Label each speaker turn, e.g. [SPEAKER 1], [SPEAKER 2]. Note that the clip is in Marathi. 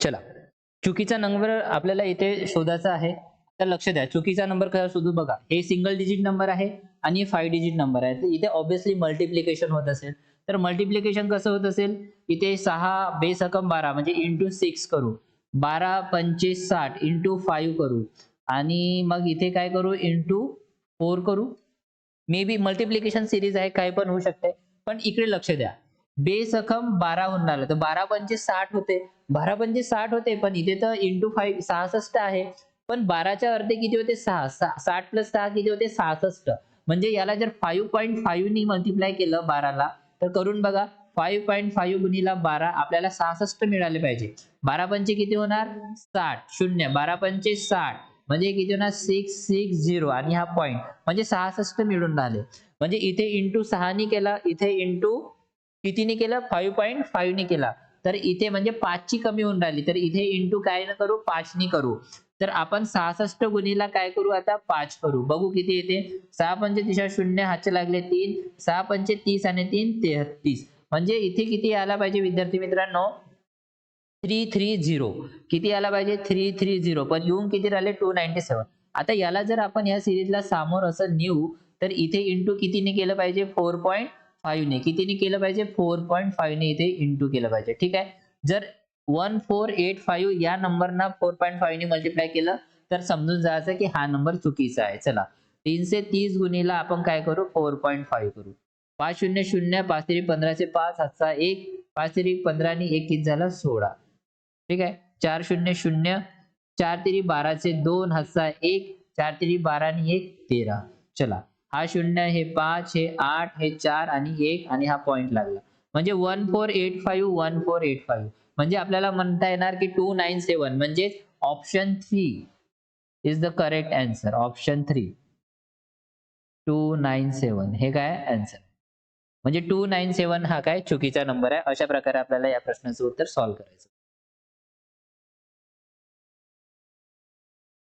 [SPEAKER 1] चला. चुकीचा नंबर आपल्याला इथे शोधायचा आहे तर लक्ष द्या. चुकीचा नंबर कसा शोधू बघा. हे सिंगल डिजिट नंबर आहे आणि फाईव्ह डिजिट नंबर आहे. तर इथे ऑब्विसली मल्टिप्लिकेशन होत असेल. तर मल्टिप्लिकेशन कसं होत असेल? इथे सहा बेसकम बारा म्हणजे इंटू सिक्स करू. बारा पंचे साठ इंटू फाईव्ह करू. आणि मग इथे काय करू? इंटू फोर करू. मे बी मल्टिप्लिकेशन सिरीज आहे काय पण होऊ शकते. पण इकडे लक्ष द्या. बेसखम बारा होऊन आलं तर बारा पंचे साठ होते. बारा पंचे साठ होते पण इथे तर इंटू फाईव्ह सहासष्ट आहे. पण बाराच्या अर्धे किती होते? सहा. सहा- साठ प्लस सहा किती होते? सहासष्ट. म्हणजे याला जर फाईव्ह पॉईंट फाईव्हनी मल्टिप्लाय केलं बाराला तर करून बघा फाईव्ह पॉईंट फाईव्ह गुणीला बारा आपल्याला सहासष्ट मिळाले पाहिजे. बारा पंचे किती होणार? साठ. शून्य. बारा पंचे साठ. म्हणजे किती होणार? सिक्स सिक्स झिरो आणि हा पॉईंट म्हणजे सहासष्ट मिळून राहिले. म्हणजे इथे इंटू सहानी केला इथे इंटू कितीने केलं? फाईव्ह पॉईंट फाईव्हने केला. तर इथे म्हणजे पाचची कमी होऊन राहिली. तर इथे इंटू काय न करू? पाचनी करू. तर आपण सहासष्ट गुणीला काय करू आता? पाच करू. बघू किती येते? सहा पंचे तिशा शून्य हातचे लागले तीन. सहा पंचे तीस आणि तीन तेहतीस. म्हणजे इथे किती आला पाहिजे विद्यार्थी मित्रांनो? थ्री थ्री झिरो किती आला पाहिजे? थ्री थ्री झिरो पण येऊन किती राहिले? टू नाईन्टी सेवन आता याला जर आपण या सिरीजला सामोर असं नेऊ तर इथे इंटू कितीने केलं पाहिजे? फोर पॉईंट फाईव्हने कितीने केलं पाहिजे? फोर पॉईंट फाईव्हने इथे इंटू केलं पाहिजे. ठीक आहे? जर वन फोर एट फाईव्ह या नंबरना फोर पॉईंट फाईव्हने मल्टिप्लाय केलं तर समजून जायचं की हा नंबर चुकीचा आहे. चला. तीनशे तीस गुणीला आपण काय करू? फोर पॉईंट फाईव्ह करू. पाच शून्य शून्य पाच तरी पंधराशे पाच हातचा एक. पाच तरी पंधरा आणि एक किती झाला? सोळा. ठीक आहे? चार शून्य शून्य चार तरी बाराचे दोन हातचा एक. चार तरी बारा आणि एक तेरा. चला. हा शून्य हे पाच हे आठ हे चार आणि एक आणि हा पॉइंट लागला. म्हणजे one four eight five one four eight five म्हणजे आपल्याला म्हणता येणार की टू नाईन सेवन म्हणजेच option three is the correct answer option three two nine seven हे काय अँसर म्हणजे टू नाईन सेवन हा काय चुकीचा नंबर आहे? अशा प्रकारे आपल्याला या प्रश्नाचं उत्तर सॉल्व्ह करायचं.